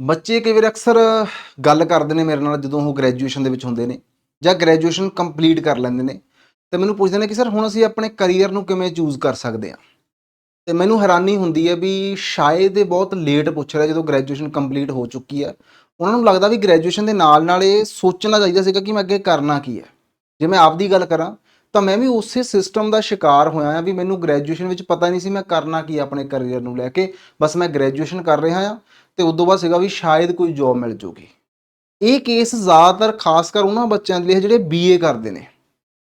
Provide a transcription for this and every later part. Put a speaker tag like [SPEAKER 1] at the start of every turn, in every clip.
[SPEAKER 1] ਬੱਚੇ ਕਈ ਵਾਰ ਅਕਸਰ ਗੱਲ ਕਰਦੇ ਨੇ ਮੇਰੇ ਨਾਲ ਜਦੋਂ ਉਹ ਗ੍ਰੈਜੂਏਸ਼ਨ ਦੇ ਵਿੱਚ ਹੁੰਦੇ ਨੇ ਜਾਂ ਗ੍ਰੈਜੂਏਸ਼ਨ ਕੰਪਲੀਟ ਕਰ ਲੈਂਦੇ ਨੇ ਤੇ ਮੈਨੂੰ ਪੁੱਛਦੇ ਨੇ ਕਿ ਸਰ ਹੁਣ ਅਸੀਂ ਆਪਣੇ ਕੈਰੀਅਰ ਨੂੰ ਕਿਵੇਂ ਚੂਜ਼ ਕਰ ਸਕਦੇ ਹਾਂ? ਤੇ ਮੈਨੂੰ ਹੈਰਾਨੀ ਹੁੰਦੀ ਹੈ ਵੀ ਸ਼ਾਇਦ ਇਹ ਬਹੁਤ ਲੇਟ ਪੁੱਛ ਰਿਹਾ ਜਦੋਂ ਗ੍ਰੈਜੂਏਸ਼ਨ ਕੰਪਲੀਟ ਹੋ ਚੁੱਕੀ ਹੈ। ਉਹਨਾਂ ਨੂੰ ਲੱਗਦਾ ਵੀ ਗ੍ਰੈਜੂਏਸ਼ਨ ਦੇ ਨਾਲ ਨਾਲ ਇਹ ਸੋਚਣਾ ਚਾਹੀਦਾ ਸੀਗਾ ਕਿ ਮੈਂ ਅੱਗੇ ਕਰਨਾ ਕੀ ਹੈ। ਜੇ ਮੈਂ ਆਪਦੀ ਗੱਲ ਕਰਾਂ ਤਾਂ ਮੈਂ ਵੀ ਉਸੇ ਸਿਸਟਮ ਦਾ ਸ਼ਿਕਾਰ ਹੋਇਆ ਹਾਂ ਵੀ ਮੈਨੂੰ ਗ੍ਰੈਜੂਏਸ਼ਨ ਵਿੱਚ ਪਤਾ ਨਹੀਂ ਸੀ ਮੈਂ ਕਰਨਾ ਕੀ ਆਪਣੇ ਕੈਰੀਅਰ ਨੂੰ ਲੈ ਕੇ। ਬਸ ਮੈਂ ਗ੍ਰੈਜੂਏਸ਼ਨ ਕਰ ਰਿਹਾ ਹਾਂ ਤੇ ਉਦੋਂ ਬਾਅਦ ਸੀਗਾ ਵੀ ਸ਼ਾਇਦ ਕੋਈ ਜੌਬ ਮਿਲ ਜੂਗੀ। ਇਹ ਕੇਸ ਜ਼ਿਆਦਾਤਰ ਖਾਸ ਕਰ ਉਹਨਾਂ ਬੱਚਿਆਂ ਦੇ ਲਈ ਹੈ ਜਿਹੜੇ ਬੀਏ ਕਰਦੇ ਨੇ।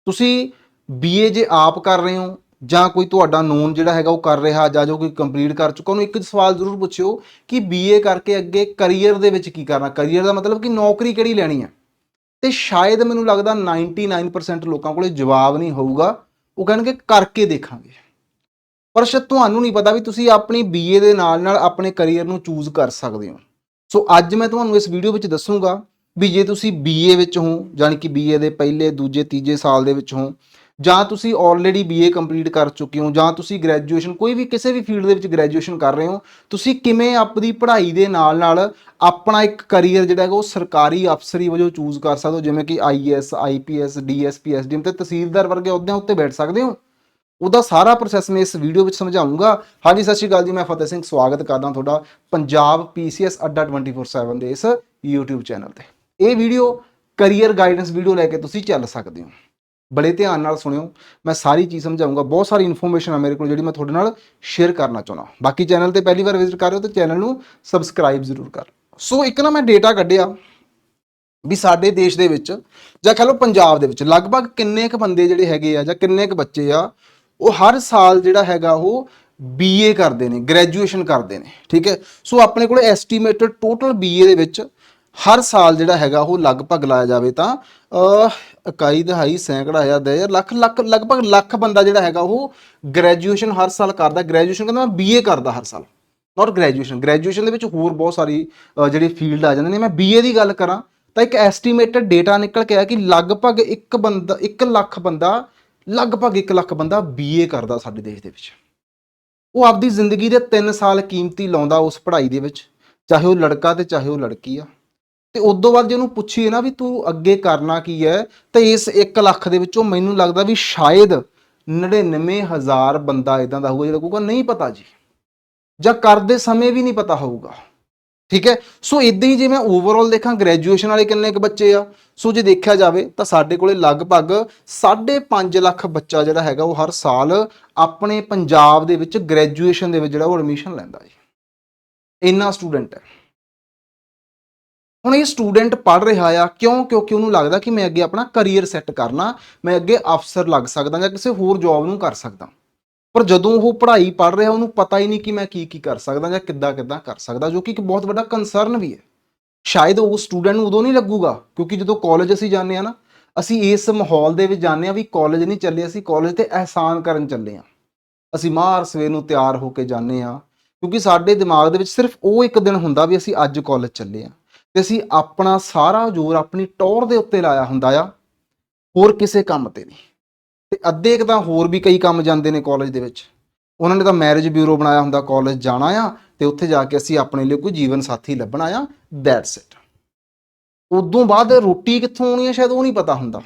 [SPEAKER 1] ਤੁਸੀਂ ਬੀਏ ਜੇ ਆਪ ਕਰ ਰਹੇ ਹੋ ਜਾਂ ਕੋਈ ਤੁਹਾਡਾ ਨੋਨ ਜਿਹੜਾ ਹੈਗਾ ਉਹ ਕਰ ਰਿਹਾ ਜਾਂ ਜੋ ਕੋਈ ਕੰਪਲੀਟ ਕਰ ਚੁੱਕਾ, ਉਹਨੂੰ ਇੱਕ ਸਵਾਲ ਜ਼ਰੂਰ ਪੁੱਛਿਓ ਕਿ ਬੀਏ ਕਰਕੇ ਅੱਗੇ ਕੈਰੀਅਰ ਦੇ ਵਿੱਚ ਕੀ ਕਰਨਾ? ਕੈਰੀਅਰ ਦਾ ਮਤਲਬ ਕਿ ਨੌਕਰੀ ਕਿਹੜੀ ਲੈਣੀ ਹੈ ਤੇ ਸ਼ਾਇਦ ਮੈਨੂੰ ਲੱਗਦਾ 99% ਲੋਕਾਂ ਕੋਲੇ ਜਵਾਬ ਨਹੀਂ ਹੋਊਗਾ। ਉਹ ਕਹਿਣਗੇ, ਕਰਕੇ ਦੇਖਾਂਗੇ। ਪਰ ਸ਼ਾਇਦ ਤੁਹਾਨੂੰ ਨਹੀਂ ਪਤਾ ਵੀ ਤੁਸੀਂ ਆਪਣੀ ਬੀਏ ਦੇ ਨਾਲ ਨਾਲ ਆਪਣੇ ਕੈਰੀਅਰ ਨੂੰ ਚੂਜ਼ ਕਰ ਸਕਦੇ ਹੋ। ਸੋ ਅੱਜ ਮੈਂ ਤੁਹਾਨੂੰ ਇਸ ਵੀਡੀਓ ਵਿੱਚ ਦੱਸੂਗਾ ਵੀ ਜੇ ਤੁਸੀਂ ਬੀਏ ਵਿੱਚ ਹੋ, ਜਾਣੀ ਕਿ ਬੀਏ ਦੇ ਪਹਿਲੇ, ਦੂਜੇ, ਤੀਜੇ ਸਾਲ ਦੇ ਵਿੱਚ ਹੋ ਜਾਂ ਤੁਸੀਂ ਆਲਰੇਡੀ ਬੀਏ ਕੰਪਲੀਟ ਕਰ ਚੁੱਕੇ ਹੋ, ਜਾਂ ਤੁਸੀਂ ਗ੍ਰੈਜੂਏਸ਼ਨ ਕੋਈ ਵੀ ਕਿਸੇ ਵੀ ਫੀਲਡ ਦੇ ਵਿੱਚ ਗ੍ਰੈਜੂਏਸ਼ਨ ਕਰ ਰਹੇ ਹੋ, ਤੁਸੀਂ ਕਿਵੇਂ ਆਪਣੀ ਪੜ੍ਹਾਈ ਦੇ ਨਾਲ ਨਾਲ ਆਪਣਾ ਇੱਕ ਕੈਰੀਅਰ ਜਿਹੜਾ ਹੈਗਾ ਉਹ ਸਰਕਾਰੀ ਅਫਸਰੀ ਵਜੋਂ ਚੂਜ਼ ਕਰ ਸਕਦੇ ਹੋ? ਜਿਵੇਂ ਕਿ ਆਈਐਸ ਆਈਪੀਐਸ ਡੀਐਸਪੀ ਐਸਡੀਐਮ ਤੇ ਤਹਿਸੀਲਦਾਰ ਵਰਗੇ ਅਹੁਦਿਆਂ ਉੱਤੇ ਬੈਠ ਸਕਦੇ ਹੋ? ਉਹਦਾ ਸਾਰਾ ਪ੍ਰੋਸੈਸ ਮੈਂ ਇਸ ਵੀਡੀਓ ਵਿੱਚ ਸਮਝਾਉਂਗਾ। ਹਾਂਜੀ, ਸਤਿ ਸ਼੍ਰੀ ਅਕਾਲ ਜੀ, ਮੈਂ ਫਤਿਹ ਸਿੰਘ ਸਵਾਗਤ ਕਰਦਾ ਤੁਹਾਡਾ ਪੰਜਾਬ ਪੀਸੀਐਸ ਅੱਡਾ 24/7 ਦੇ ਇਸ YouTube ਚੈਨਲ ਤੇ। ਇਹ ਵੀਡੀਓ ਕੈਰੀਅਰ ਗਾਈਡੈਂਸ ਵੀਡੀਓ ਲੈ ਕੇ ਤੁਸੀਂ ਚੱਲ ਸਕਦੇ ਹੋ। ਬੜੇ ਧਿਆਨ ਨਾਲ ਸੁਣਿਓ, ਮੈਂ ਸਾਰੀ ਚੀਜ਼ ਸਮਝਾਉਂਗਾ ਬਹੁਤ ਸਾਰੀ ਇਨਫੋਰਮੇਸ਼ਨ ਆ ਮੇਰੇ ਕੋਲ ਜਿਹੜੀ ਮੈਂ ਤੁਹਾਡੇ ਨਾਲ ਸ਼ੇਅਰ ਕਰਨਾ ਚਾਹੁੰਦਾ ਬਾਕੀ ਚੈਨਲ ਤੇ ਪਹਿਲੀ ਵਾਰ ਵਿਜ਼ਿਟ ਕਰ ਰਹੇ ਹੋ ਤਾਂ ਚੈਨਲ ਨੂੰ ਸਬਸਕ੍ਰਾਈਬ ਜ਼ਰੂਰ ਕਰ। ਸੋ ਇੱਕ ਨਾ ਮੈਂ ਡੇਟਾ ਕੱਢਿਆ ਵੀ ਸਾਡੇ ਦੇਸ਼ ਦੇ ਵਿੱਚ ਜਾਂ ਕਹ ਲਓ ਪੰਜਾਬ ਦੇ ਵਿੱਚ ਲਗਭਗ ਕਿੰਨੇ ਕੁ ਬੰਦੇ ਜਿਹੜੇ ਹੈਗੇ ਆ ਜਾਂ ਕਿੰਨੇ ਕੁ ਬੱਚੇ ਆ, ਉਹ ਹਰ ਸਾਲ ਜਿਹੜਾ ਹੈਗਾ ਉਹ ਬੀਏ ਕਰਦੇ ਨੇ ਗ੍ਰੈਜੂਏਸ਼ਨ ਕਰਦੇ ਨੇ, ਠੀਕ ਹੈ? ਸੋ ਆਪਣੇ ਕੋਲ ਐਸਟੀਮੇਟਡ ਟੋਟਲ ਬੀਏ ਦੇ ਵਿੱਚ ਹਰ ਸਾਲ ਜਿਹੜਾ ਹੈਗਾ ਉਹ ਲਗਭਗ ਲਾਇਆ ਜਾਵੇ ਤਾਂ ਇਕਾਈ ਦਹਾਈ ਸੈਂਕੜਾ ਹਜ਼ਾਰ ਦੇ ਹਜ਼ਾਰ ਲੱਖ ਲੱਖ ਲਗਭਗ ਲੱਖ ਬੰਦਾ ਜਿਹੜਾ ਹੈਗਾ ਉਹ ਗ੍ਰੈਜੂਏਸ਼ਨ ਹਰ ਸਾਲ ਕਰਦਾ ਗ੍ਰੈਜੂਏਸ਼ਨ ਕਹਿੰਦਾ ਮੈਂ ਬੀਏ ਕਰਦਾ ਹਰ ਸਾਲ ਨਾਟ ਗ੍ਰੈਜੂਏਸ਼ਨ ਗ੍ਰੈਜੂਏਸ਼ਨ ਦੇ ਵਿੱਚ ਹੋਰ ਬਹੁਤ ਸਾਰੀ ਅਹ, ਜਿਹੜੀ ਫੀਲਡ ਆ ਜਾਂਦੇ ਨੇ ਮੈਂ ਬੀਏ ਦੀ ਗੱਲ ਕਰਾਂ ਤਾਂ ਇੱਕ ਐਸਟੀਮੇਟਡ ਡੇਟਾ ਨਿਕਲ ਕੇ ਆਇਆ ਕਿ ਲਗਭਗ ਇੱਕ ਬੰਦਾ 1 ਲੱਖ ਬੰਦਾ ਲਗਭਗ 1 ਲੱਖ ਬੰਦਾ ਬੀਏ ਕਰਦਾ ਸਾਡੇ ਦੇਸ਼ ਦੇ ਵਿੱਚ। ਉਹ ਆਪਦੀ ਜ਼ਿੰਦਗੀ ਦੇ 3 ਸਾਲ ਕੀਮਤੀ ਲਾਉਂਦਾ ਉਸ ਪੜ੍ਹਾਈ ਦੇ ਵਿੱਚ ਚਾਹੇ ਉਹ ਲੜਕਾ ਤੇ ਚਾਹੇ ਉਹ ਲੜਕੀ ਆ। ਤੇ ਉਦੋਂ ਬਾਅਦ ਜੇ ਉਹਨੂੰ ਪੁੱਛੀਏ ਨਾ ਵੀ ਤੂੰ ਅੱਗੇ ਕਰਨਾ ਕੀ ਹੈ, ਤਾਂ ਇਸ 1 ਲੱਖ ਦੇ ਵਿੱਚੋਂ ਮੈਨੂੰ ਲੱਗਦਾ ਵੀ ਸ਼ਾਇਦ 99000 ਬੰਦਾ ਇਦਾਂ ਦਾ ਹੋਊਗਾ ਜਿਹੜਾ ਕਹੂਗਾ, ਨਹੀਂ ਪਤਾ ਜੀ। ਜਾਂ ਕਰਦੇ ਸਮੇਂ ਵੀ ਨਹੀਂ ਪਤਾ ਹੋਊਗਾ। ਠੀਕ ਹੈ? ਸੋ ਇਦਾਂ ਹੀ ਜੇ ਮੈਂ ਓਵਰਆਲ ਦੇਖਾਂ ਗ੍ਰੈਜੂਏਸ਼ਨ ਵਾਲੇ ਕਿੰਨੇ ਕੁ ਬੱਚੇ ਆ, ਸੋ ਜੇ ਦੇਖਿਆ ਜਾਵੇ, ਤਾਂ ਸਾਡੇ ਕੋਲੇ ਲਗਭਗ 5.5 ਲੱਖ ਬੱਚਾ ਜਿਹੜਾ ਹੈਗਾ, ਉਹ ਹਰ ਸਾਲ ਆਪਣੇ ਪੰਜਾਬ ਦੇ ਵਿੱਚ ਗ੍ਰੈਜੂਏਸ਼ਨ ਦੇ ਵਿੱਚ ਜਿਹੜਾ ਉਹ ਐਡਮਿਸ਼ਨ ਲੈਂਦਾ ਜੀ। ਇੰਨਾ ਸਟੂਡੈਂਟ ਹੈ। ਹੁਣ ਇਹ ਸਟੂਡੈਂਟ ਪੜ ਰਿਹਾ ਆ, ਕਿਉਂ? ਕਿਉਂਕਿ ਉਹਨੂੰ ਲੱਗਦਾ ਕਿ ਮੈਂ ਅੱਗੇ ਆਪਣਾ ਕੈਰੀਅਰ ਸੈੱਟ ਕਰਨਾ, ਮੈਂ ਅੱਗੇ ਅਫਸਰ ਲੱਗ ਸਕਦਾ ਜਾਂ ਕਿਸੇ ਹੋਰ ਜੌਬ ਨੂੰ ਕਰ ਸਕਦਾ। ਪਰ ਜਦੋਂ ਉਹ ਪੜ੍ਹਾਈ ਪੜ ਰਿਹਾ, ਉਹਨੂੰ ਪਤਾ ਹੀ ਨਹੀਂ ਕਿ ਮੈਂ ਕੀ ਕੀ ਕਰ ਸਕਦਾ ਜਾਂ ਕਿੱਦਾਂ ਕਿੱਦਾਂ ਕਰ ਸਕਦਾ, ਜੋ ਕਿ ਇੱਕ ਬਹੁਤ ਵੱਡਾ ਕੰਸਰਨ ਵੀ ਹੈ। ਸ਼ਾਇਦ ਉਹ ਸਟੂਡੈਂਟ ਨੂੰ ਉਦੋਂ ਨਹੀਂ ਲੱਗੂਗਾ, ਕਿਉਂਕਿ ਜਦੋਂ ਕਾਲਜ ਅਸੀਂ ਜਾਂਦੇ ਆ ਨਾ, ਅਸੀਂ ਇਸ ਮਾਹੌਲ ਦੇ ਵਿੱਚ ਜਾਂਦੇ ਆ ਵੀ ਕਾਲਜ ਨਹੀਂ ਚੱਲੇ, ਅਸੀਂ ਕਾਲਜ ਤੇ ਅਹਿਸਾਨ ਕਰਨ ਚੱਲੇ ਆ ਅਸੀਂ ਮਾਰ ਸਵੇਰ ਨੂੰ ਤਿਆਰ ਹੋ ਕੇ ਜਾਂਦੇ ਆ ਕਿਉਂਕਿ ਸਾਡੇ ਦਿਮਾਗ ਦੇ ਵਿੱਚ ਸਿਰਫ ਉਹ ਇੱਕ ਦਿਨ ਹੁੰਦਾ ਵੀ ਅਸੀਂ ਅੱਜ ਕਾਲਜ ਚੱਲੇ ਆ ਤੇ ਅਸੀਂ ਆਪਣਾ ਸਾਰਾ ਜ਼ੋਰ ਆਪਣੀ ਟੌਰ ਦੇ ਉੱਤੇ ਲਾਇਆ ਹੁੰਦਾ ਆ, ਹੋਰ ਕਿਸੇ ਕੰਮ ਤੇ ਨਹੀਂ। ਤੇ ਅੱਧੇ ਇੱਕ ਤਾਂ ਹੋਰ ਵੀ ਕਈ ਕੰਮ ਜਾਂਦੇ ਨੇ ਕਾਲਜ ਦੇ ਵਿੱਚ। ਉਹਨਾਂ ਨੇ ਤਾਂ ਮੈਰਿਜ ਬਿਊਰੋ ਬਣਾਇਆ ਹੁੰਦਾ ਕਾਲਜ ਜਾਣਾ ਆ ਤੇ ਉੱਥੇ ਜਾ ਕੇ ਅਸੀਂ ਆਪਣੇ ਲਈ ਕੋਈ ਜੀਵਨ ਸਾਥੀ ਲੱਭਣਾ ਆ ਦੈਟਸ ਇਟ ਉਦੋਂ ਬਾਅਦ ਰੋਟੀ ਕਿੱਥੋਂ ਆਉਣੀ ਹੈ ਸ਼ਾਇਦ ਉਹ ਨਹੀਂ ਪਤਾ ਹੁੰਦਾ।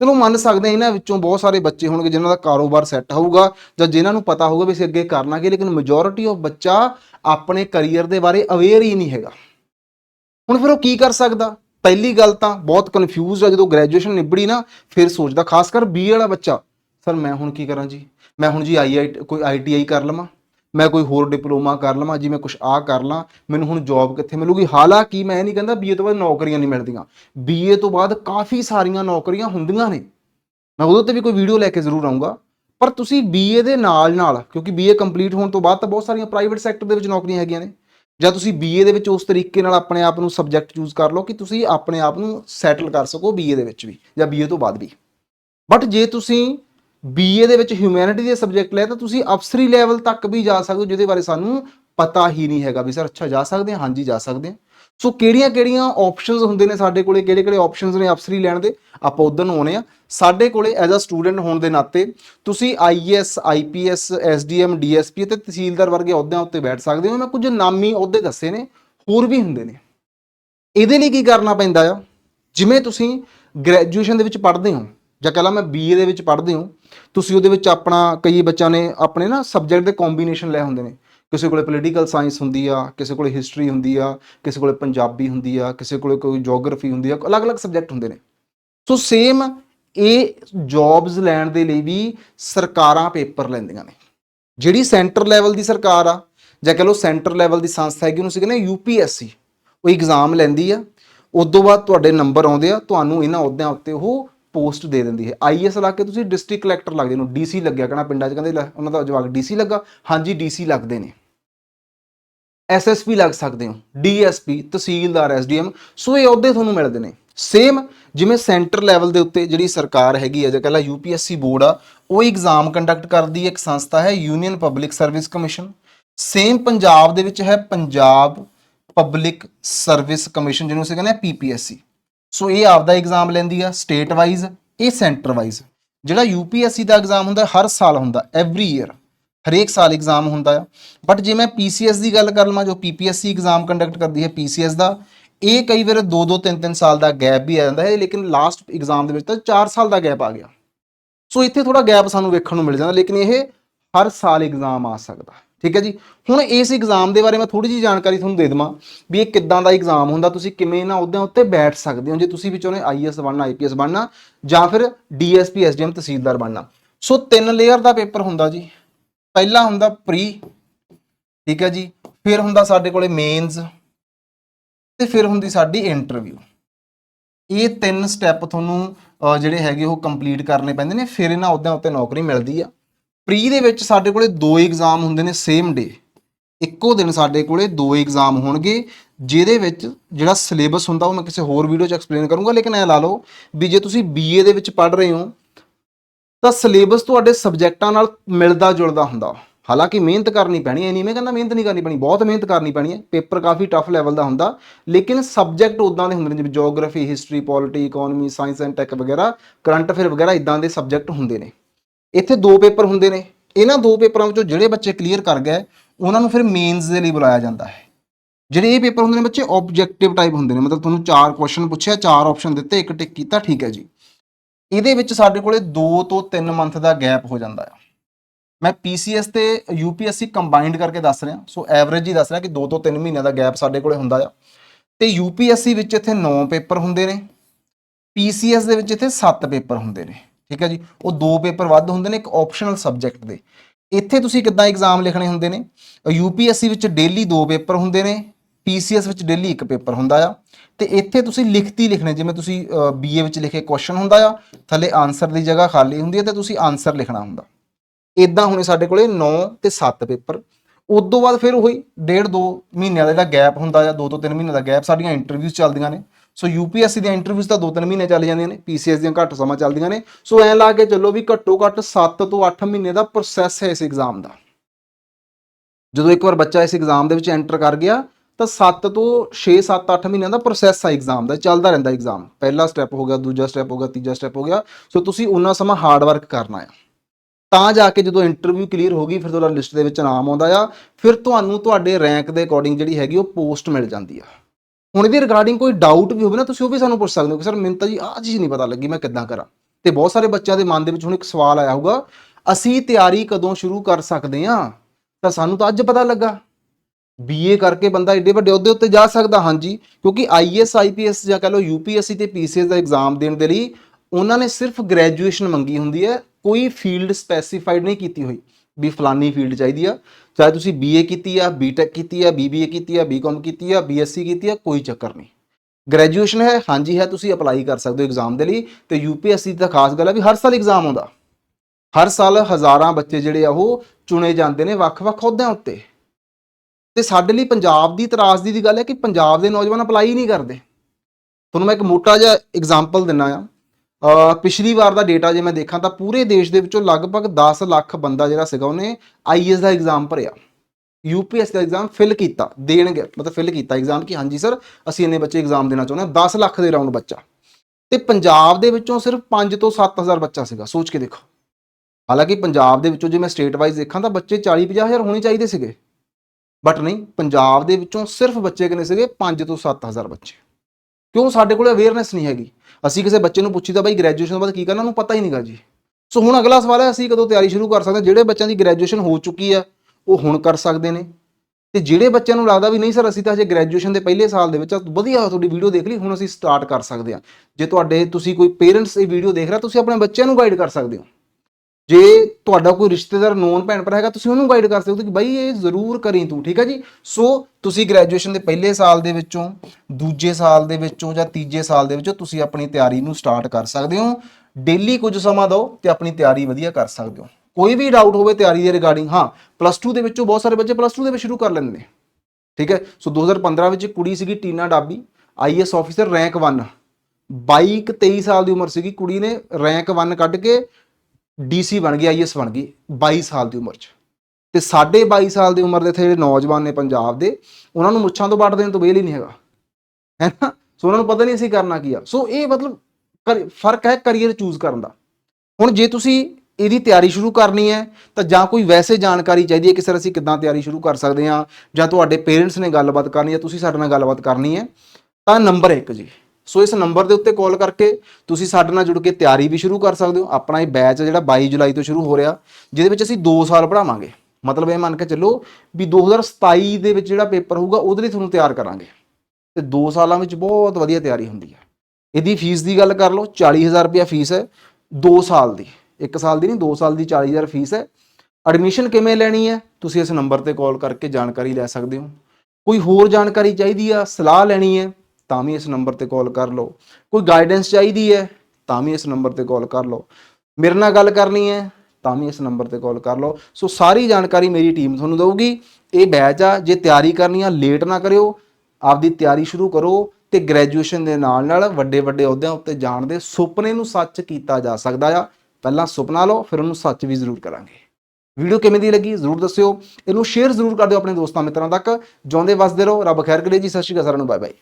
[SPEAKER 1] ਚਲੋ ਮੰਨ ਸਕਦੇ ਹਾਂ ਇਹਨਾਂ ਵਿੱਚੋਂ ਬਹੁਤ ਸਾਰੇ ਬੱਚੇ ਹੋਣਗੇ ਜਿਨ੍ਹਾਂ ਦਾ ਕਾਰੋਬਾਰ ਸੈੱਟ ਹੋਊਗਾ ਜਾਂ ਜਿਨ੍ਹਾਂ ਨੂੰ ਪਤਾ ਹੋਊਗਾ ਵੀ ਅਸੀਂ ਅੱਗੇ ਕਰਨਾ ਕੀ ਲੇਕਿਨ ਮੈਜੋਰਿਟੀ ਆਫ ਬੱਚਾ ਆਪਣੇ ਕੈਰੀਅਰ ਦੇ ਬਾਰੇ ਅਵੇਅਰ ਹੀ ਨਹੀਂ ਹੈਗਾ। ਹੁਣ ਫਿਰ ਉਹ ਕੀ ਕਰ ਸਕਦਾ? ਪਹਿਲੀ ਗੱਲ ਤਾਂ ਬਹੁਤ ਕਨਫਿਊਜ਼ ਆ ਜਦੋਂ ਗ੍ਰੈਜੂਏਸ਼ਨ ਨਿਬੜੀ ਨਾ, ਫਿਰ ਸੋਚਦਾ, ਖਾਸ ਕਰ ਬੀਏ ਵਾਲਾ ਬੱਚਾ, ਸਰ, ਮੈਂ ਹੁਣ ਕੀ ਕਰਾਂ ਜੀ? ਮੈਂ ਹੁਣ ਜੀ ਆਈ ਕੋਈ ਆਈਟੀਆਈ ਕਰ ਲਵਾਂ? ਮੈਂ ਕੋਈ ਹੋਰ ਡਿਪਲੋਮਾ ਕਰ ਲਵਾਂ? ਜੀ, ਮੈਂ ਕੁਝ ਆ ਕਰ ਲਾਂ? ਮੈਨੂੰ ਹੁਣ ਜੌਬ ਕਿੱਥੇ ਮਿਲੂਗੀ? ਹਾਲਾਂਕਿ ਮੈਂ ਇਹ ਨਹੀਂ ਕਹਿੰਦਾ ਬੀਏ ਤੋਂ ਬਾਅਦ ਨੌਕਰੀਆਂ ਨਹੀਂ ਮਿਲਦੀਆਂ। ਬੀਏ ਤੋਂ ਬਾਅਦ ਕਾਫੀ ਸਾਰੀਆਂ ਨੌਕਰੀਆਂ ਹੁੰਦੀਆਂ ਨੇ। ਮੈਂ ਉਹਦੇ ਤੇ ਵੀ ਕੋਈ ਵੀਡੀਓ ਲੈ ਕੇ ਜ਼ਰੂਰ ਆਉਂਗਾ ਪਰ ਤੁਸੀਂ ਬੀਏ ਦੇ ਨਾਲ ਨਾਲ ਕਿਉਂਕਿ ਬੀਏ ਕੰਪਲੀਟ ਹੋਣ ਤੋਂ ਬਾਅਦ ਤਾਂ ਬਹੁਤ ਸਾਰੀਆਂ ਪ੍ਰਾਈਵੇਟ ਸੈਕਟਰ ਦੇ ਵਿੱਚ ਨੌਕਰੀਆਂ ਹੈਗੀਆਂ ਨੇ। ਜਾਂ ਤੁਸੀਂ ਬੀਏ ਦੇ ਵਿੱਚ ਉਸ ਤਰੀਕੇ ਨਾਲ ਆਪਣੇ ਆਪ ਨੂੰ ਸਬਜੈਕਟ ਚੂਜ਼ ਕਰ ਲਓ ਕਿ ਤੁਸੀਂ ਆਪਣੇ ਆਪ ਨੂੰ ਸੈਟਲ ਕਰ ਸਕੋ ਬੀਏ ਦੇ ਵਿੱਚ ਵੀ ਜਾਂ ਬੀਏ ਤੋਂ ਬਾਅਦ ਵੀ। ਬਟ ਜੇ ਤੁਸੀਂ ਬੀਏ ਦੇ ਵਿੱਚ ਹਿਊਮੈਨਿਟੀ ਦੇ ਸਬਜੈਕਟ ਲਏ ਤਾਂ ਤੁਸੀਂ ਅਫਸਰੀ ਲੈਵਲ ਤੱਕ ਵੀ ਜਾ ਸਕਦੇ ਹੋ, ਜਿਹਦੇ ਬਾਰੇ ਸਾਨੂੰ ਪਤਾ ਹੀ ਨਹੀਂ ਹੈਗਾ ਵੀ ਸਰ ਅੱਛਾ ਜਾ ਸਕਦੇ ਹਾਂ, ਹਾਂਜੀ ਜਾ ਸਕਦੇ ਹਾਂ। ਸੋ ਕਿਹੜੀਆਂ-ਕਿਹੜੀਆਂ ਆਪਸ਼ਨਸ ਹੁੰਦੇ ਨੇ ਸਾਡੇ ਕੋਲੇ ਕਿਹੜੇ-ਕਿਹੜੇ ਆਪਸ਼ਨਸ ਨੇ ਅਫਸਰੀ ਲੈਣ ਦੇ, ਆਪਾਂ ਉਧਰ ਨੂੰ ਆਉਣੇ ਆ ਸਾਡੇ ਕੋਲੇ ਐਜ਼ ਅ ਸਟੂਡੈਂਟ ਹੋਣ ਦੇ ਨਾਤੇ, ਤੁਸੀਂ ਆਈਐਸ ਆਈਪੀਐਸ ਐਸਡੀਐਮ ਡੀਐਸਪੀ ਤੇ ਤਹਿਸੀਲਦਾਰ ਵਰਗੇ ਅਹੁਦਿਆਂ ਉੱਤੇ ਬੈਠ ਸਕਦੇ ਹੋ। ਮੈਂ ਕੁਝ ਨਾਮੀ ਅਹੁਦੇ ਦੱਸੇ ਨੇ, ਹੋਰ ਵੀ ਹੁੰਦੇ ਨੇ। ਇਹਦੇ ਲਈ ਕੀ ਕਰਨਾ ਪੈਂਦਾ ਆ? ਜਿਵੇਂ ਤੁਸੀਂ ਗ੍ਰੈਜੂਏਸ਼ਨ ਦੇ ਵਿੱਚ ਪੜ੍ਹਦੇ ਹੋ, ਜਾਂ ਕਹ ਲਾ ਮੈਂ ਬੀਏ ਦੇ ਵਿੱਚ ਪੜ੍ਹਦੇ ਹੋ, ਤੁਸੀਂ ਉਹਦੇ ਵਿੱਚ ਆਪਣਾ, ਕਈ ਬੱਚਿਆਂ ਨੇ ਆਪਣੇ ਨਾ ਸਬਜੈਕਟ ਦੇ ਕੰਬੀਨੇਸ਼ਨ ਲੈ ਹੁੰਦੇ ਨੇ। ਕਿਸੇ ਕੋਲੇ ਪੋਲੀਟੀਕਲ ਸਾਇੰਸ ਹੁੰਦੀ ਆ ਕਿਸੇ ਕੋਲੇ ਹਿਸਟਰੀ ਹੁੰਦੀ ਆ ਕਿਸੇ ਕੋਲੇ ਪੰਜਾਬੀ ਹੁੰਦੀ ਆ ਕਿਸੇ ਕੋਲੇ ਕੋਈ ਜੀਓਗ੍ਰਾਫੀ ਹੁੰਦੀ ਆ ਅਲੱਗ-ਅਲੱਗ ਸਬਜੈਕਟ ਹੁੰਦੇ ਨੇ। ਸੋ ਸੇਮ ਇਹ ਜੌਬਸ ਲੈਣ ਦੇ ਲਈ ਵੀ ਸਰਕਾਰਾਂ ਪੇਪਰ ਲੈਂਦੀਆਂ ਨੇ। ਜਿਹੜੀ ਸੈਂਟਰ ਲੈਵਲ ਦੀ ਸਰਕਾਰ ਆ ਜਾਂ ਕਹ ਲਓ ਸੈਂਟਰ ਲੈਵਲ ਦੀ ਸੰਸਥਾ ਹੈਗੀ ਉਹਨੂੰ ਸੀ ਕਹਿੰਦੇ ਯੂਪੀਐਸਸੀ ਉਹ ਐਗਜ਼ਾਮ ਲੈਂਦੀ ਆ ਉਸ ਤੋਂ ਬਾਅਦ ਤੁਹਾਡੇ ਨੰਬਰ ਆਉਂਦੇ ਆ ਤੁਹਾਨੂੰ ਇਹਨਾਂ ਅਹੁਦਿਆਂ ਉੱਤੇ ਉਹ ਪੋਸਟ ਦੇ ਦਿੰਦੀ ਹੈ। ਆਈਐਸ ਲਾ ਕੇ ਤੁਸੀਂ ਡਿਸਟ੍ਰਿਕਟ ਕਲੈਕਟਰ ਲੱਗਦੇ ਨੂੰ। ਡੀਸੀ ਲੱਗਿਆ ਕਹਣਾ ਪਿੰਡਾਂ 'ਚ ਕਹਿੰਦੇ ਲੈ, ਉਹਨਾਂ ਦਾ ਜਵਾਬ ਡੀਸੀ ਲੱਗਾ। ਹਾਂਜੀ ਡੀਸੀ ਲੱਗਦੇ ਨੇ। ਐਸਐਸਪੀ ਲੱਗ ਸਕਦੇ ਹੋ ਡੀਐਸਪੀ ਤਹਿਸੀਲਦਾਰ ਐਸਡੀਐਮ ਸੋ ਇਹ ਅਹੁਦੇ ਤੁਹਾਨੂੰ ਮਿਲਦੇ ਨੇ। ਸੇਮ ਜਿਵੇਂ ਸੈਂਟਰ ਲੈਵਲ ਦੇ ਉੱਤੇ ਜਿਹੜੀ ਸਰਕਾਰ ਹੈਗੀ ਹੈ ਜਾਂ ਕਹਿੰਦਾ ਯੂਪੀਐਸਸੀ ਬੋਰਡ ਆ, ਉਹ ਐਗਜ਼ਾਮ ਕੰਡਕਟ ਕਰਦੀ ਇੱਕ ਸੰਸਥਾ ਹੈ Union Public Service Commission same Punjab ਦੇ ਵਿੱਚ ਹੈ, ਪੰਜਾਬ ਪਬਲਿਕ ਸਰਵਿਸ ਕਮਿਸ਼ਨ ਜਿਹਨੂੰ ਅਸੀਂ ਕਹਿੰਦੇ ਆ ਪੀਪੀਐਸਸੀ ਸੋ ਇਹ ਆਪਦਾ ਐਗਜ਼ਾਮ ਲੈਂਦੀ ਆ ਸਟੇਟ ਵਾਈਜ਼ ਇਹ ਸੈਂਟਰ ਵਾਈਜ਼ ਜਿਹੜਾ ਯੂਪੀਐਸਸੀ ਦਾ ਐਗਜ਼ਾਮ ਹੁੰਦਾ, ਹਰ ਸਾਲ ਹੁੰਦਾ ਐਵਰੀ ਈਅਰ ਹਰੇਕ ਸਾਲ ਐਗਜ਼ਾਮ ਹੁੰਦਾ ਆ। ਬਟ ਜੇ ਮੈਂ ਪੀਸੀਐਸ ਦੀ ਗੱਲ ਕਰ ਲਵਾਂ, ਜੋ ਪੀਪੀਐਸਸੀ ਐਗਜ਼ਾਮ ਕੰਡਕਟ ਕਰਦੀ ਹੈ ਪੀਸੀਐਸ ਦਾ, ਇਹ ਕਈ ਵਾਰ 2 2 3 3 ਸਾਲ ਦਾ ਗੈਪ ਵੀ ਆ ਜਾਂਦਾ ਹੈ, ਲੇਕਿਨ ਲਾਸਟ ਐਗਜ਼ਾਮ ਦੇ ਵਿੱਚ ਤਾਂ 4 ਸਾਲ ਦਾ ਗੈਪ ਆ ਗਿਆ। ਸੋ ਇੱਥੇ ਥੋੜਾ ਗੈਪ ਸਾਨੂੰ ਵੇਖਣ ਨੂੰ ਮਿਲ ਜਾਂਦਾ, ਲੇਕਿਨ ਇਹ ਹਰ ਸਾਲ ਐਗਜ਼ਾਮ ਆ ਸਕਦਾ। ਠੀਕ ਹੈ ਜੀ? ਹੁਣ ਇਸ ਐਗਜ਼ਾਮ ਦੇ ਬਾਰੇ ਮੈਂ ਥੋੜੀ ਜਿਹੀ ਜਾਣਕਾਰੀ ਤੁਹਾਨੂੰ ਦੇ ਦਵਾਂ ਵੀ ਇਹ ਕਿੱਦਾਂ ਦਾ ਐਗਜ਼ਾਮ ਹੁੰਦਾ, ਤੁਸੀਂ ਕਿਵੇਂ ਇਹਨਾਂ ਅਹੁਦਿਆਂ ਉੱਤੇ ਬੈਠ ਸਕਦੇ ਹੋ। ਜੇ ਤੁਸੀਂ ਵੀ ਚਾਹੁੰਦੇ ਆਈਐਸ ਬਣਨਾ ਆਈਪੀਐਸ ਬਣਨਾ, ਜਾਂ ਫਿਰ ਡੀਐਸਪੀ ਐਸਡੀਐਮ ਤਹਿਸੀਲਦਾਰ ਬਣਨਾ। ਸੋ ਤਿੰਨ ਲੇਅਰ ਦਾ ਪੇਪਰ ਹੁੰਦਾ ਜੀ। ਪਹਿਲਾ ਹੁੰਦਾ ਪ੍ਰੀ ਠੀਕ ਹੈ ਜੀ। ਫਿਰ ਹੁੰਦਾ ਸਾਡੇ ਕੋਲੇ ਮੇਨਸ ਤੇ ਫਿਰ ਹੁੰਦੀ ਸਾਡੀ ਇੰਟਰਵਿਊ ਇਹ ਤਿੰਨ ਸਟੈਪ ਤੁਹਾਨੂੰ ਜਿਹੜੇ ਹੈਗੇ ਉਹ ਕੰਪਲੀਟ ਕਰਨੇ ਪੈਂਦੇ ਨੇ। ਫਿਰ ਇਹਨਾਂ ਅਹੁਦਿਆਂ ਉੱਤੇ ਨੌਕਰੀ ਮਿਲਦੀ ਆ। ਪ੍ਰੀ ਦੇ ਵਿੱਚ ਸਾਡੇ ਕੋਲੇ ਦੋ ਐਗਜ਼ਾਮ ਹੁੰਦੇ ਨੇ ਸੇਮ ਡੇ ਇੱਕੋ ਦਿਨ ਸਾਡੇ ਕੋਲੇ ਦੋ ਐਗਜ਼ਾਮ ਹੋਣਗੇ, ਜਿਹਦੇ ਵਿੱਚ ਜਿਹੜਾ ਸਿਲੇਬਸ ਹੁੰਦਾ ਉਹ ਮੈਂ ਕਿਸੇ ਹੋਰ ਵੀਡੀਓ 'ਚ ਐਕਸਪਲੇਨ ਕਰੂੰਗਾ, ਲੇਕਿਨ ਇਹ ਲਾ ਲਓ ਵੀ ਜੇ ਤੁਸੀਂ ਬੀਏ ਦੇ ਵਿੱਚ ਪੜ੍ਹ ਰਹੇ ਹੋ ਤਾਂ ਸਿਲੇਬਸ ਤੁਹਾਡੇ ਸਬਜੈਕਟਾਂ ਨਾਲ ਮਿਲਦਾ ਜੁਲਦਾ ਹੁੰਦਾ। ਹਾਲਾਂਕਿ ਮਿਹਨਤ ਕਰਨੀ ਪੈਣੀ ਹੈ ਨਹੀਂ, ਮੈਂ ਕਹਿੰਦਾ ਮਿਹਨਤ ਨਹੀਂ ਕਰਨੀ ਪੈਣੀ, ਬਹੁਤ ਮਿਹਨਤ ਕਰਨੀ ਪੈਣੀ ਹੈ। ਪੇਪਰ ਕਾਫੀ ਟਫ ਲੈਵਲ ਦਾ ਹੁੰਦਾ, ਲੇਕਿਨ ਸਬਜੈਕਟ ਉਦਾਂ ਦੇ ਹੁੰਦੇ ਨੇ, ਜਿਵੇਂ geography history polity economy science and tech ਵਗੈਰਾ, ਕਰੰਟ ਅਫੇਅਰ ਵਗੈਰਾ ਇਦਾਂ ਦੇ ਸਬਜੈਕਟ ਹੁੰਦੇ ਨੇ। ਇੱਥੇ ਦੋ ਪੇਪਰ ਹੁੰਦੇ ਨੇ। ਇਹਨਾਂ ਦੋ ਪੇਪਰਾਂ ਵਿੱਚੋਂ ਜਿਹੜੇ ਬੱਚੇ ਕਲੀਅਰ ਕਰ ਗਏ, ਉਹਨਾਂ ਨੂੰ ਫਿਰ ਮੇਨਸ ਦੇ ਲਈ ਬੁਲਾਇਆ ਜਾਂਦਾ ਹੈ। ਜਿਹੜੇ ਇਹ ਪੇਪਰ ਹੁੰਦੇ ਨੇ, ਬੱਚੇ ਆਬਜੈਕਟਿਵ ਟਾਈਪ ਹੁੰਦੇ ਨੇ। ਮਤਲਬ ਤੁਹਾਨੂੰ ਚਾਰ ਕੁਐਸਚਨ ਪੁੱਛਿਆ, ਚਾਰ ਆਪਸ਼ਨ ਦਿੱਤੇ, ਇੱਕ ਟਿਕ ਕੀਤਾ, ਠੀਕ ਹੈ ਜੀ। ਇਹਦੇ ਵਿੱਚ ਸਾਡੇ ਕੋਲੇ 2 ਤੋਂ 3 ਮੰਥ ਦਾ ਗੈਪ ਹੋ ਜਾਂਦਾ ਆ। ਮੈਂ ਪੀਸੀਐਸ ਤੇ ਯੂਪੀਐਸਸੀ ਕੰਬਾਈਨਡ ਕਰਕੇ ਦੱਸ ਰਿਹਾ ਸੋ ਐਵਰੇਜ ਹੀ ਦੱਸ ਰਿਹਾ ਕਿ 2 ਤੋਂ 3 ਮਹੀਨਿਆਂ ਦਾ ਗੈਪ ਸਾਡੇ ਕੋਲੇ ਹੁੰਦਾ ਆ। ਤੇ ਯੂਪੀਐਸਸੀ ਵਿੱਚ ਇੱਥੇ 9 ਪੇਪਰ ਹੁੰਦੇ ਨੇ ਪੀਸੀਐਸ ਦੇ ਵਿੱਚ ਇੱਥੇ 7 ਪੇਪਰ ਹੁੰਦੇ ਨੇ, ਠੀਕ ਹੈ ਜੀ? ਉਹ ਦੋ ਪੇਪਰ ਵੱਧ ਹੁੰਦੇ ਨੇ ਇੱਕ ਆਪਸ਼ਨਲ ਸਬਜੈਕਟ ਦੇ। ਇੱਥੇ ਤੁਸੀਂ ਕਿੱਦਾਂ ਐਗਜ਼ਾਮ ਲਿਖਣੇ ਹੁੰਦੇ ਨੇ? ਯੂਪੀਐਸਸੀ ਵਿੱਚ ਡੇਲੀ ਦੋ ਪੇਪਰ ਹੁੰਦੇ ਨੇ ਪੀਸੀਐਸ ਵਿੱਚ ਡੇਲੀ ਇੱਕ ਪੇਪਰ ਹੁੰਦਾ ਆ। ਤੇ ਇੱਥੇ ਤੁਸੀਂ ਲਿਖਤੀ ਲਿਖਣੇ ਜਿਵੇਂ ਤੁਸੀਂ ਬੀਏ ਵਿੱਚ ਲਿਖੇ ਕੁਐਸਚਨ ਹੁੰਦਾ ਆ, ਥੱਲੇ ਆਨਸਰ ਦੀ ਜਗ੍ਹਾ ਖਾਲੀ ਹੁੰਦੀ ਹੈ ਤੇ ਤੁਸੀਂ ਆਨਸਰ ਲਿਖਣਾ ਹੁੰਦਾ। ਇਦਾਂ ਹੁਣੇ ਸਾਡੇ ਕੋਲੇ 9 ਤੇ 7 ਪੇਪਰ। ਉਸ ਤੋਂ ਬਾਅਦ ਫਿਰ ਉਹੀ ਡੇਢ ਦੋ ਮਹੀਨਿਆਂ ਦਾ ਜਿਹੜਾ ਗੈਪ ਹੁੰਦਾ ਆ 2 ਤੋਂ ਤਿੰਨ ਮਹੀਨਿਆਂ ਦਾ ਗੈਪ ਸਾਡੀਆਂ ਇੰਟਰਵਿਊਜ਼ ਚੱਲਦੀਆਂ ਨੇ। ਸੋ ਯੂਪੀਐਸਸੀ ਦੀਆਂ ਇੰਟਰਵਿਊਜ਼ ਤਾਂ 2-3 ਮਹੀਨੇ ਚੱਲ ਜਾਂਦੀਆਂ ਨੇ ਪੀਸੀਐਸ ਦੀਆਂ ਘੱਟ ਸਮਾਂ ਚੱਲਦੀਆਂ ਨੇ। ਸੋ ਐਂ ਲਾ ਕੇ ਚੱਲੋ ਵੀ ਘੱਟੋ ਘੱਟ 7 ਤੋਂ 8 ਮਹੀਨੇ ਦਾ ਪ੍ਰੋਸੈਸ ਹੈ ਇਸ ਐਗਜ਼ਾਮ ਦਾ। ਜਦੋਂ ਇੱਕ ਵਾਰ ਬੱਚਾ ਇਸ ਐਗਜ਼ਾਮ ਦੇ ਵਿੱਚ ਐਂਟਰ ਕਰ ਗਿਆ ਤਾਂ 7 ਤੋਂ 6 7 8 ਮਹੀਨਿਆਂ ਦਾ ਪ੍ਰੋਸੈਸ ਆ ਐਗਜ਼ਾਮ ਦਾ, ਚੱਲਦਾ ਰਹਿੰਦਾ ਐਗਜ਼ਾਮ ਪਹਿਲਾ ਸਟੈਪ ਹੋ ਗਿਆ, ਦੂਜਾ ਸਟੈਪ ਹੋ ਗਿਆ, ਤੀਜਾ ਸਟੈਪ ਹੋ ਗਿਆ। ਸੋ ਤੁਸੀਂ ਉਹਨਾਂ ਸਮਾਂ ਹਾਰਡ ਵਰਕ ਕਰਨਾ ਆ। ਤਾਂ ਜਾ ਕੇ ਜਦੋਂ ਇੰਟਰਵਿਊ ਕਲੀਅਰ ਹੋ ਗਈ, ਫਿਰ ਤੁਹਾਡਾ ਲਿਸਟ ਦੇ ਵਿੱਚ ਨਾਮ ਆਉਂਦਾ ਆ। ਫਿਰ ਤੁਹਾਨੂੰ ਤੁਹਾਡੇ ਰੈਂਕ ਦੇ ਅਕੋਰਡਿੰਗ ਜਿਹੜੀ ਹੈਗੀ, ਉਹ ਪੋਸਟ ਮਿਲ ਜਾਂਦੀ ਆ। ਹੁਣ ਇਹਦੇ ਰਿਗਾਰਡਿੰਗ ਕੋਈ ਡਾਊਟ ਵੀ ਹੋਵੇ ਨਾ, ਤੁਸੀਂ ਉਹ ਵੀ ਸਾਨੂੰ ਪੁੱਛ ਸਕਦੇ ਹੋ ਕਿ ਸਰ ਮੈਨੂੰ ਤਾਂ ਜੀ ਆਹ ਚੀਜ਼ ਨਹੀਂ ਪਤਾ ਲੱਗੀ, ਮੈਂ ਕਿੱਦਾਂ ਕਰਾਂ? ਤੇ ਬਹੁਤ ਸਾਰੇ ਬੱਚਿਆਂ ਦੇ ਮਨ ਦੇ ਵਿੱਚ ਹੁਣ ਇੱਕ ਸਵਾਲ ਆਇਆ ਹੋਊਗਾ, ਅਸੀਂ ਤਿਆਰੀ ਕਦੋਂ ਸ਼ੁਰੂ ਕਰ ਸਕਦੇ ਹਾਂ? ਤਾਂ ਸਾਨੂੰ ਤਾਂ ਅੱਜ ਪਤਾ ਲੱਗਾ। ਬੀਏ ਕਰਕੇ ਬੰਦਾ ਏਡੇ ਵੱਡੇ ਅਹੁਦੇ ਉੱਤੇ ਜਾ ਸਕਦਾ, ਹਾਂਜੀ। ਕਿਉਂਕਿ ਆਈਐਸ ਆਈਪੀਐਸ ਜਾਂ ਕਹ ਲਓ ਯੂਪੀਐਸਸੀ ਤੇ ਪੀਸੀਐਸ ਦਾ ਐਗਜ਼ਾਮ ਦੇਣ ਦੇ ਲਈ ਉਹਨਾਂ ਨੇ ਸਿਰਫ ਗ੍ਰੈਜੂਏਸ਼ਨ ਮੰਗੀ ਹੁੰਦੀ ਹੈ, ਕੋਈ ਫੀਲਡ ਸਪੈਸੀਫਾਈਡ ਨਹੀਂ ਕੀਤੀ ਹੋਈ ਵੀ ਫਲਾਨੀ ਫੀਲਡ ਚਾਹੀਦੀ ਆ। ਚਾਹੇ ਤੁਸੀਂ ਬੀਏ ਕੀਤੀ ਆ ਬੀਟੈਕ ਕੀਤੀ ਆ ਬੀਬੀਏ ਕੀਤੀ ਆ ਬੀਕਾਮ ਕੀਤੀ ਆ ਬੀਐਸਸੀ ਕੀਤੀ ਆ, ਕੋਈ ਚੱਕਰ ਨਹੀਂ। ਗ੍ਰੈਜੂਏਸ਼ਨ ਹੈ, ਹਾਂਜੀ ਹੈ, ਤੁਸੀਂ ਅਪਲਾਈ ਕਰ ਸਕਦੇ ਹੋ ਐਗਜ਼ਾਮ ਦੇ ਲਈ ਤੇ ਯੂਪੀਐਸਸੀ ਤਾਂ ਖਾਸ ਗੱਲ ਹੈ ਵੀ ਹਰ ਸਾਲ ਐਗਜ਼ਾਮ ਆਉਂਦਾ। ਹਰ ਸਾਲ ਹਜ਼ਾਰਾਂ ਬੱਚੇ ਜਿਹੜੇ ਆ ਉਹ ਚੁਣੇ ਜਾਂਦੇ ਨੇ ਵੱਖ-ਵੱਖ ਅਹੁਦਿਆਂ ਉੱਤੇ। ਤੇ ਸਾਡੇ ਲਈ ਪੰਜਾਬ ਦੀ ਤਰਾਸਦੀ ਦੀ ਗੱਲ ਹੈ ਕਿ ਪੰਜਾਬ ਦੇ ਨੌਜਵਾਨ ਅਪਲਾਈ ਨਹੀਂ ਕਰਦੇ। ਤੁਹਾਨੂੰ ਮੈਂ ਇੱਕ ਮੋਟਾ ਜਿਹਾ ਐਗਜ਼ਾਮਪਲ ਦਿੰਨਾ ਆ। ਪਿਛਲੀ ਵਾਰ ਦਾ ਡੇਟਾ ਜੇ ਮੈਂ ਦੇਖਾਂ ਤਾਂ ਪੂਰੇ ਦੇਸ਼ ਦੇ ਵਿੱਚੋਂ ਲਗਭਗ 10 ਲੱਖ ਬੰਦਾ ਜਿਹੜਾ ਸੀਗਾ ਉਹਨੇ ਆਈਐਸ ਦਾ ਐਗਜ਼ਾਮ ਭਰਿਆ। ਯੂਪੀਐਸਸੀ ਦਾ ਐਗਜ਼ਾਮ ਫਿਲ ਕੀਤਾ, ਦੇਣਗੇ, ਮਤਲਬ ਫਿਲ ਕੀਤਾ ਐਗਜ਼ਾਮ ਕਿ ਹਾਂਜੀ ਸਰ ਅਸੀਂ ਇੰਨੇ ਬੱਚੇ ਐਗਜ਼ਾਮ ਦੇਣਾ ਚਾਹੁੰਦੇ ਹਾਂ 10 ਲੱਖ ਦੇ ਰਾਉਂਡ ਬੱਚਾ। ਤੇ ਪੰਜਾਬ ਦੇ ਵਿੱਚੋਂ ਸਿਰਫ 5 ਤੋਂ 7000 ਬੱਚਾ ਸੀਗਾ, ਸੋਚ ਕੇ ਦੇਖੋ। ਹਾਲਾਂਕਿ ਪੰਜਾਬ ਦੇ ਵਿੱਚੋਂ ਜੇ ਮੈਂ ਸਟੇਟ ਵਾਈਜ਼ ਦੇਖਾਂ ਤਾਂ ਬੱਚੇ 40 50000 ਹੋਣੇ ਚਾਹੀਦੇ ਸੀਗੇ। ਬਟ ਨਹੀਂ, ਪੰਜਾਬ ਦੇ ਵਿੱਚੋਂ ਸਿਰਫ ਬੱਚੇ ਕਿੰਨੇ ਸੀਗੇ? 5 ਤੋਂ 7000 ਬੱਚੇ। ਕਿਉਂ ਸਾਡੇ ਕੋਲ ਅਵੇਅਰਨੈਸ ਨਹੀਂ ਹੈਗੀ? ਅਸੀਂ ਕਿਸੇ ਬੱਚੇ ਨੂੰ ਪੁੱਛੀ ਤਾਂ ਬਾਈ ਗ੍ਰੈਜੂਏਸ਼ਨ ਤੋਂ ਬਾਅਦ ਕੀ ਕਰਨਾ? ਉਹਨੂੰ ਪਤਾ ਹੀ ਨਹੀਂਗਾ ਜੀ। ਸੋ ਹੁਣ ਅਗਲਾ ਸਵਾਲ ਹੈ, ਅਸੀਂ ਕਦੋਂ ਤਿਆਰੀ ਸ਼ੁਰੂ ਕਰ ਸਕਦੇ ਜਿਹੜੇ ਬੱਚਿਆਂ ਦੀ ਗ੍ਰੈਜੂਏਸ਼ਨ ਹੋ ਚੁੱਕੀ ਹੈ ਉਹ ਹੁਣ ਕਰ ਸਕਦੇ ਨੇ। ਤੇ ਜਿਹੜੇ ਬੱਚਿਆਂ ਨੂੰ ਲੱਗਦਾ ਵੀ ਨਹੀਂ, ਸਰ, ਅਸੀਂ ਤਾਂ ਹਜੇ ਗ੍ਰੈਜੂਏਸ਼ਨ ਦੇ ਪਹਿਲੇ ਸਾਲ ਦੇ ਵਿੱਚ ਵਧੀਆ ਤੁਹਾਡੀ ਵੀਡੀਓ ਦੇਖ ਲਈ, ਹੁਣ ਅਸੀਂ ਸਟਾਰਟ ਕਰ ਸਕਦੇ ਹਾਂ। ਜੇ ਤੁਹਾਡੇ, ਤੁਸੀਂ ਕੋਈ ਪੇਰੈਂਟਸ ਇਹ ਵੀਡੀਓ ਦੇਖ ਰਿਹਾ ਤੁਸੀਂ ਆਪਣੇ ਬੱਚਿਆਂ ਨੂੰ ਗਾਈਡ ਕਰ ਸਕਦੇ ਹੋ। ਜੇ ਤੁਹਾਡਾ ਕੋਈ ਰਿਸ਼ਤੇਦਾਰ ਨੋਨ ਭੈਣ ਭਰਾ ਹੈਗਾ, ਤੁਸੀਂ ਉਹਨੂੰ ਗਾਈਡ ਕਰ ਸਕਦੇ ਹੋ ਕਿ ਬਾਈ ਇਹ ਜ਼ਰੂਰ ਕਰੀ ਤੂੰ, ਠੀਕ ਹੈ ਜੀ? ਸੋ ਤੁਸੀਂ ਗ੍ਰੈਜੂਏਸ਼ਨ ਦੇ ਪਹਿਲੇ ਸਾਲ ਦੇ ਵਿੱਚੋਂ, ਦੂਜੇ ਸਾਲ ਦੇ ਵਿੱਚੋਂ ਜਾਂ ਤੀਜੇ ਸਾਲ ਦੇ ਵਿੱਚੋਂ ਤੁਸੀਂ ਆਪਣੀ ਤਿਆਰੀ ਨੂੰ ਸਟਾਰਟ ਕਰ ਸਕਦੇ ਹੋ। ਡੇਲੀ ਕੁਝ ਸਮਾਂ ਦਿਓ ਤੇ ਆਪਣੀ ਤਿਆਰੀ ਵਧੀਆ ਕਰ ਸਕਦੇ ਹੋ। ਕੋਈ ਵੀ ਡਾਊਟ ਹੋਵੇ ਤਿਆਰੀ ਦੇ ਰਿਗਾਰਡਿੰਗ ਹਾਂ ਪਲੱਸ 2 ਦੇ ਵਿੱਚੋਂ ਬਹੁਤ ਸਾਰੇ ਬੱਚੇ ਪਲੱਸ 2 ਦੇ ਵਿੱਚ ਸ਼ੁਰੂ ਕਰ ਲੈਂਦੇ ਨੇ। ਠੀਕ ਹੈ? ਸੋ 2015 ਵਿੱਚ ਕੁੜੀ ਸੀਗੀ Tina Dabi IAS officer rank 1 22 ਕੁ 23 ਸਾਲ ਦੀ ਉਮਰ ਸੀਗੀ, ਕੁੜੀ ਨੇ ਰੈਂਕ 1 ਕੱਢ ਕੇ ਡੀਸੀ ਬਣ ਗਈ, ਆਈਐਸ ਬਣ ਗਈ 22 ਸਾਲ ਦੀ ਉਮਰ 'ਚ। ਤੇ ਸਾਡੇ 22 ਸਾਲ ਦੀ ਉਮਰ ਦੇ ਇੱਥੇ ਜਿਹੜੇ ਨੌਜਵਾਨ ਨੇ ਪੰਜਾਬ ਦੇ, ਉਹਨਾਂ ਨੂੰ ਮੁੱਛਾਂ ਤੋਂ ਵੱਢ ਦੇਣ ਤੋਂ ਵੇਲ ਹੀ ਨਹੀਂ ਹੈਗਾ। ਹੈ ਨਾ ਸੋ ਉਹਨਾਂ ਨੂੰ ਪਤਾ ਨਹੀਂ ਅਸੀਂ ਕਰਨਾ ਕੀ ਆ। ਸੋ ਇਹ ਮਤਲਬ ਕਰ- ਫ਼ਰਕ ਹੈ ਕਰੀਅਰ ਚੂਜ਼ ਕਰਨ ਦਾ। ਹੁਣ ਜੇ ਤੁਸੀਂ ਇਹਦੀ ਤਿਆਰੀ ਸ਼ੁਰੂ ਕਰਨੀ ਹੈ, ਤਾਂ ਜਾਂ ਕੋਈ ਵੈਸੇ ਜਾਣਕਾਰੀ ਚਾਹੀਦੀ ਹੈ ਕਿ ਸਰ ਅਸੀਂ ਕਿੱਦਾਂ ਤਿਆਰੀ ਸ਼ੁਰੂ ਕਰ ਸਕਦੇ ਹਾਂ, ਜਾਂ ਤੁਹਾਡੇ ਪੇਰੈਂਟਸ ਨੇ ਗੱਲਬਾਤ ਕਰਨੀ ਹੈ ਤੁਸੀਂ ਸਾਡੇ ਨਾਲ ਗੱਲਬਾਤ ਕਰਨੀ ਹੈ, ਤਾਂ ਨੰਬਰ 1 ਜੀ। ਸੋ ਇਸ ਨੰਬਰ ਦੇ ਉੱਤੇ ਕਾਲ ਕਰਕੇ ਤੁਸੀਂ ਸਾਡੇ ਨਾਲ ਜੁੜ ਕੇ ਤਿਆਰੀ ਵੀ ਸ਼ੁਰੂ ਕਰ ਸਕਦੇ ਹੋ। ਆਪਣਾ ਇਹ ਬੈਚ ਹੈ ਜਿਹੜਾ 22 ਜੁਲਾਈ ਤੋਂ ਸ਼ੁਰੂ ਹੋ ਰਿਹਾ, ਜਿਹਦੇ ਵਿੱਚ ਅਸੀਂ 2 ਸਾਲ ਪੜ੍ਹਾਵਾਂਗੇ। ਮਤਲਬ ਇਹ ਮੰਨ ਕੇ ਚੱਲੋ ਵੀ 2027 ਦੇ ਵਿੱਚ ਜਿਹੜਾ ਪੇਪਰ ਹੋਊਗਾ, ਉਹਦੇ ਲਈ ਤੁਹਾਨੂੰ ਤਿਆਰ ਕਰਾਂਗੇ। ਤੇ 2 ਸਾਲਾਂ ਵਿੱਚ ਬਹੁਤ ਵਧੀਆ ਤਿਆਰੀ ਹੁੰਦੀ ਹੈ ਇਹਦੀ ਫੀਸ ਦੀ ਗੱਲ ਕਰ ਲਓ 40000 ਰੁਪਇਆ ਫੀਸ ਹੈ 2 ਸਾਲ ਦੀ। 1 ਸਾਲ ਦੀ ਨਹੀਂ 2 ਸਾਲ ਦੀ 40000 ਫੀਸ ਹੈ। ਐਡਮਿਸ਼ਨ ਕਿਵੇਂ ਲੈਣੀ ਹੈ? ਤੁਸੀਂ ਇਸ ਨੰਬਰ ਤੇ ਕਾਲ ਕਰਕੇ ਜਾਣਕਾਰੀ ਲੈ ਸਕਦੇ ਹੋ। ਕੋਈ ਹੋਰ ਜਾਣਕਾਰੀ ਚਾਹੀਦੀ ਆ, ਸਲਾਹ ਲੈਣੀ ਹੈ। ਤਾਂ ਵੀ ਇਸ ਨੰਬਰ ਤੇ ਕਾਲ ਕਰ ਲਓ। ਕੋਈ ਗਾਈਡੈਂਸ ਚਾਹੀਦੀ ਹੈ, ਤਾਂ ਵੀ ਇਸ ਨੰਬਰ ਤੇ ਕਾਲ ਕਰ ਲਓ। ਮੇਰੇ ਨਾਲ ਗੱਲ ਕਰਨੀ ਹੈ, ਤਾਂ ਵੀ ਇਸ ਨੰਬਰ ਤੇ ਕਾਲ ਕਰ ਲਓ। ਸੋ ਸਾਰੀ ਜਾਣਕਾਰੀ ਮੇਰੀ ਟੀਮ ਤੁਹਾਨੂੰ ਦੇਊਗੀ। ਇਹ ਬੈਚ ਆ, ਜੇ ਤਿਆਰੀ ਕਰਨੀ ਆ ਲੇਟ ਨਾ ਕਰਿਓ। ਆਪਦੀ ਤਿਆਰੀ ਸ਼ੁਰੂ ਕਰੋ ਤੇ ਗ੍ਰੈਜੂਏਸ਼ਨ ਦੇ ਨਾਲ ਨਾਲ ਵੱਡੇ ਵੱਡੇ ਅਹੁਦਿਆਂ ਉੱਤੇ ਜਾਣ ਦੇ ਸੁਪਨੇ ਨੂੰ ਸੱਚ ਕੀਤਾ ਜਾ ਸਕਦਾ ਆ। ਪਹਿਲਾਂ ਸੁਪਨਾ ਲਓ, ਫਿਰ ਉਹਨੂੰ ਸੱਚ ਵੀ ਜ਼ਰੂਰ ਕਰਾਂਗੇ। ਵੀਡੀਓ ਕਿਵੇਂ ਦੀ ਲੱਗੀ, ਜ਼ਰੂਰ ਦੱਸਿਓ। ਇਹਨੂੰ ਸ਼ੇਅਰ ਜ਼ਰੂਰ ਕਰ ਦਿਓ ਆਪਣੇ ਦੋਸਤਾਂ ਮਿੱਤਰਾਂ ਤੱਕ। ਜਿਉਂਦੇ ਵਸਦੇ ਰਹੋ। ਰੱਬ ਖੈਰ ਕਰੇ ਜੀ। ਸਤਿ ਸ਼੍ਰੀ ਅਕਾਲ, ਸਾਰਿਆਂ ਨੂੰ ਬਾਏ ਬਾਏ